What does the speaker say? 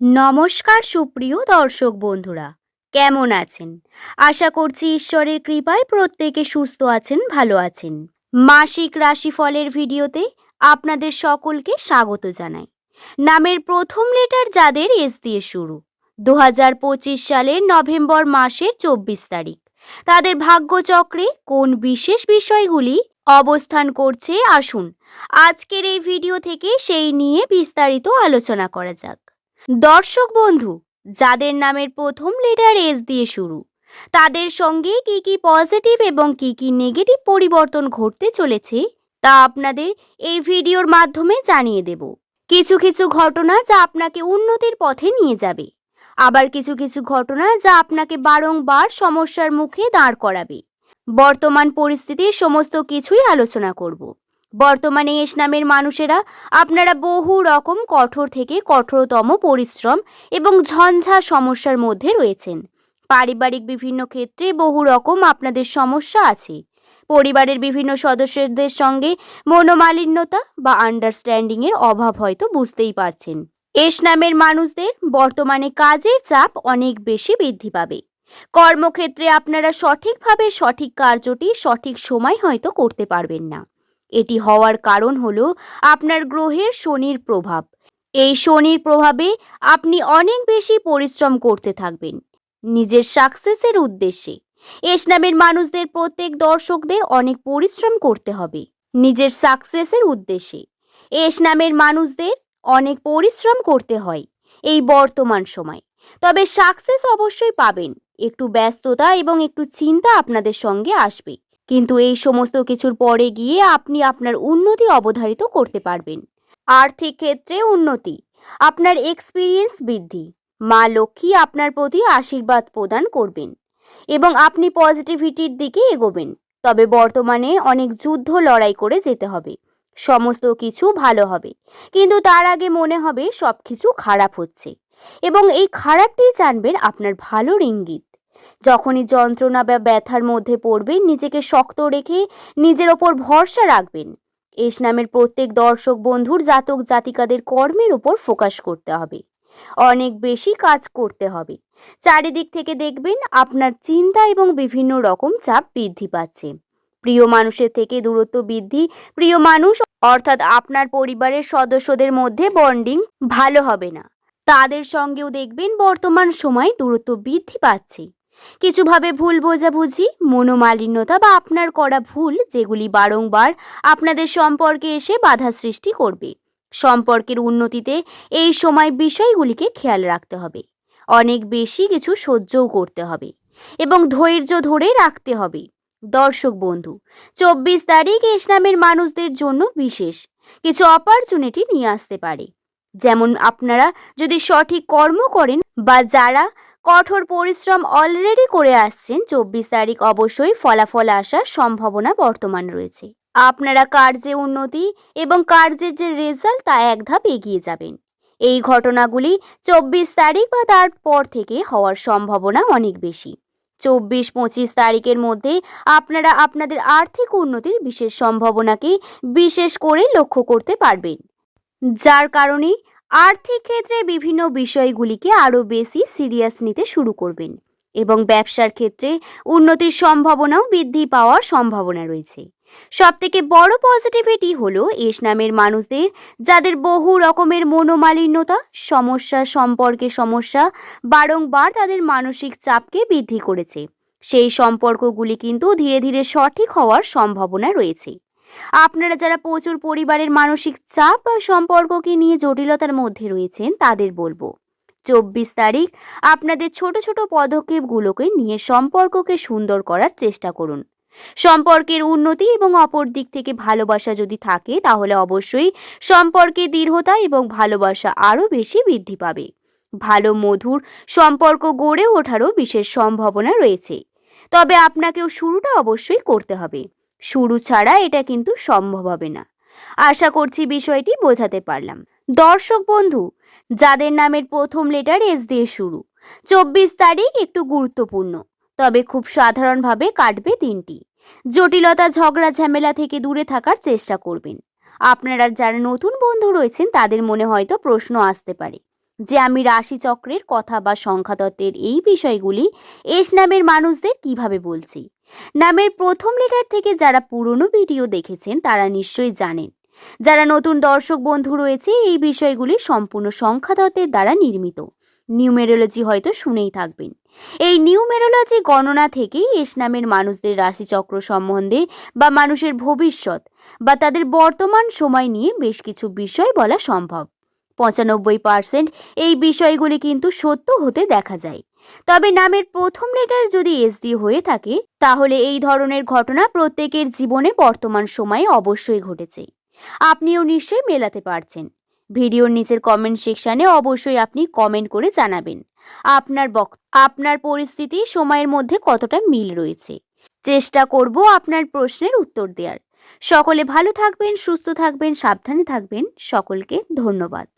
নমস্কার সুপ্রিয় দর্শক বন্ধুরা, কেমন আছেন? আশা করছি ঈশ্বরের কৃপায় প্রত্যেকে সুস্থ আছেন, ভালো আছেন। মাসিক রাশিফলের ভিডিওতে আপনাদের সকলকে স্বাগত জানাই। নামের প্রথম লেটার যাদের এস দিয়ে শুরু দু পঁচিশ সালের নভেম্বর মাসের চব্বিশ তারিখ। তাদের ভাগ্যচক্রে কোন বিশেষ বিষয়গুলি অবস্থান করছে, আসুন আজকের এই ভিডিও থেকে সেই নিয়ে বিস্তারিত আলোচনা করা যাক। দর্শক বন্ধু, যাদের নামের প্রথম লেটার এস দিয়ে শুরু, তাদের সঙ্গে কি কি পজিটিভ এবং কি কি নেগেটিভ পরিবর্তন ঘটতে চলেছে, তা আপনাদের এই ভিডিওর মাধ্যমে জানিয়ে দেব। কিছু কিছু ঘটনা যা আপনাকে উন্নতির পথে নিয়ে যাবে, আবার কিছু কিছু ঘটনা যা আপনাকে বারংবার সমস্যার মুখে দাঁড় করাবে। বর্তমান পরিস্থিতির সমস্ত কিছুই আলোচনা করব। বর্তমানে এস নামের মানুষেরা আপনারা বহু রকম কঠোর থেকে কঠোরতম পরিশ্রম এবং ঝঞ্ঝা সমস্যার মধ্যে রয়েছেন। পারিবারিক বিভিন্ন ক্ষেত্রে বহু রকম আপনাদের সমস্যা আছে। পরিবারের বিভিন্ন সদস্যদের সঙ্গে মনোমালিন্যতা বা আন্ডারস্ট্যান্ডিংয়ের অভাব হয়তো বুঝতেই পারছেন। এস নামের মানুষদের বর্তমানে কাজের চাপ অনেক বেশি বৃদ্ধি পাবে। কর্মক্ষেত্রে আপনারা সঠিকভাবে সঠিক কার্যটি সঠিক সময় হয়তো করতে পারবেন না। এটি হওয়ার কারণ হলো আপনার গ্রহের শনির প্রভাব। এই শনির প্রভাবে আপনি অনেক বেশি পরিশ্রম করতে থাকবেন। নিজের সাকসেসের উদ্দেশ্যে। এস নামের মানুষদের প্রত্যেক দর্শকদের অনেক পরিশ্রম করতে হবে। নিজের সাকসেসের উদ্দেশ্যে। এস নামের মানুষদের অনেক পরিশ্রম করতে হয় এই বর্তমান সময়। তবে সাকসেস অবশ্যই পাবেন। একটু ব্যস্ততা এবং একটু চিন্তা আপনাদের সঙ্গে আসবে। কিন্তু এই সমস্ত কিছুর পরে গিয়ে আপনি আপনার উন্নতি অবধারিত করতে পারবেন। আর্থিক ক্ষেত্রে উন্নতি, আপনার এক্সপিরিয়েন্স বৃদ্ধি, মা লক্ষ্মী আপনার প্রতি আশীর্বাদ প্রদান করবেন এবং আপনি পজিটিভিটির দিকে এগোবেন। তবে বর্তমানে অনেক যুদ্ধ লড়াই করে যেতে হবে, সমস্ত কিছু ভালো হবে, কিন্তু তার আগে মনে হবে সব কিছু খারাপ হচ্ছে এবং এই খারাপটি জানবেন আপনার ভালোর ইঙ্গিত। যখনই যন্ত্রণা বা ব্যথার মধ্যে পড়বেন, নিজেকে শক্ত রেখে নিজের ওপর ভরসা রাখবেন। এস নামের প্রত্যেক দর্শক বন্ধুর জাতক জাতিকাদের কর্মের ওপর ফোকাস করতে হবে। অনেক বেশি কাজ করতে হবে। চারিদিক থেকে দেখবেন আপনার চিন্তা এবং বিভিন্ন রকম চাপ বৃদ্ধি পাচ্ছে। প্রিয় মানুষের থেকে দূরত্ব বৃদ্ধি, প্রিয় মানুষ অর্থাৎ আপনার পরিবারের সদস্যদের মধ্যে বন্ডিং ভালো হবে না। তাদের সঙ্গেও দেখবেন বর্তমান সময় দূরত্ব বৃদ্ধি পাচ্ছে। কিছুভাবে ভুল বোঝাবুঝি, মনোমালিন্যতা বা আপনার করা ভুল যেগুলি বারংবার আপনাদের সম্পর্কে এসে বাধা সৃষ্টি করবে। সম্পর্কের উন্নতিতে এই সময় বিষয়গুলিকে খেয়াল রাখতে হবে। অনেক বেশি কিছু সহ্যও করতে হবে এবং ধৈর্য ধরে রাখতে হবে। দর্শক বন্ধু, চব্বিশ তারিখ এস নামের মানুষদের জন্য বিশেষ কিছু অপরচুনিটি নিয়ে আসতে পারে। যেমন আপনারা যদি সঠিক কর্ম করেন বা যারা কঠোর পরিশ্রম অলরেডি করে আসছেন, চব্বিশ তারিখ অবশ্যই ফলাফল আসার সম্ভাবনা বর্তমান রয়েছে। আপনারা কার্যে উন্নতি এবং কার্যের যে রেজাল্ট তা এক ধাপ এগিয়ে যাবেন। এই ঘটনাগুলি চব্বিশ তারিখ বা তার পর থেকে হওয়ার সম্ভাবনা অনেক বেশি। চব্বিশ, পঁচিশ তারিখের মধ্যে আপনারা আপনাদের আর্থিক উন্নতির বিশেষ সম্ভাবনাকে বিশেষ করে লক্ষ্য করতে পারবেন। যার কারণে আর্থিক ক্ষেত্রে বিভিন্ন বিষয়গুলিকে আরও বেশি সিরিয়াস নিতে শুরু করবেন এবং ব্যবসার ক্ষেত্রে উন্নতির সম্ভাবনাও বৃদ্ধি পাওয়ার সম্ভাবনা রয়েছে। সবথেকে বড় পজিটিভিটি হলো এস নামের মানুষদের যাদের বহু রকমের মনোমালিন্যতা, সমস্যা সম্পর্কে সমস্যা, বারংবার তাদের মানসিক চাপকে বৃদ্ধি করেছে। সেই সম্পর্কগুলি কিন্তু ধীরে ধীরে সঠিক হওয়ার সম্ভাবনা রয়েছে। আপনারা যারা প্রচুর পরিবারের মানসিক চাপ বা সম্পর্ককে নিয়ে জটিলতার মধ্যে রয়েছেন, তাদের বলব, চব্বিশ তারিখ আপনাদের ছোট ছোট পদক্ষেপগুলোকে নিয়ে সম্পর্ককে সুন্দর করার চেষ্টা করুন। সম্পর্কের উন্নতি এবং অপর দিক থেকে ভালোবাসা যদি থাকে, তাহলে অবশ্যই সম্পর্কে দৃঢ়তা এবং ভালোবাসা আরও বেশি বৃদ্ধি পাবে। ভালো, মধুর সম্পর্ক গড়ে ওঠারও বিশেষ সম্ভাবনা রয়েছে। তবে আপনাকেও শুরুটা অবশ্যই করতে হবে। শুরু ছাড়া এটা কিন্তু সম্ভব হবে না। আশা করছি বিষয়টি বোঝাতে পারলাম। দর্শক বন্ধু, যাদের নামের প্রথম লেটার এস দিয়ে শুরু, চব্বিশ তারিখ একটু গুরুত্বপূর্ণ, তবে খুব সাধারণভাবে কাটবে দিনটি। জটিলতা, ঝগড়া, ঝামেলা থেকে দূরে থাকার চেষ্টা করবেন। আপনারা যারা নতুন বন্ধু রয়েছেন, তাদের মনে হয়তো প্রশ্ন আসতে পারে। যে আমি রাশিচক্রের কথা বা সংখ্যাতত্ত্বের এই বিষয়গুলি এস নামের মানুষদের কীভাবে বলছি? নামের প্রথম লেটার থেকে যারা পুরনো ভিডিও দেখেছেন, তারা নিশ্চয়ই জানেন। যারা নতুন দর্শক বন্ধু রয়েছে, এই বিষয়গুলি সম্পূর্ণ সংখ্যাতত্ত্বের দ্বারা নির্মিত। নিউমেরোলজি হয়তো শুনেই থাকবেন। এই নিউমেরোলজি গণনা থেকেই এস নামের মানুষদের রাশিচক্র সম্বন্ধে বা মানুষের ভবিষ্যৎ বা তাদের বর্তমান সময় নিয়ে বেশ কিছু বিষয় বলা সম্ভব। পঁচানব্বই পার্সেন্ট। এই বিষয়গুলি কিন্তু সত্য হতে দেখা যায়। তবে নামের প্রথম লেটার যদি এস হয়ে থাকে, তাহলে এই ধরনের ঘটনা প্রত্যেকের জীবনে বর্তমান সময়ে অবশ্যই ঘটেছে। আপনিও নিশ্চয়ই মেলাতে পারছেন। ভিডিওর নিচের কমেন্ট সেকশনে অবশ্যই আপনি কমেন্ট করে জানাবেন, আপনার বক আপনার পরিস্থিতি সময়ের মধ্যে কতটা মিল রয়েছে। চেষ্টা করব আপনার প্রশ্নের উত্তর দেওয়ার সকলে ভালো থাকবেন, সুস্থ থাকবেন, সাবধানে থাকবেন। সকলকে ধন্যবাদ।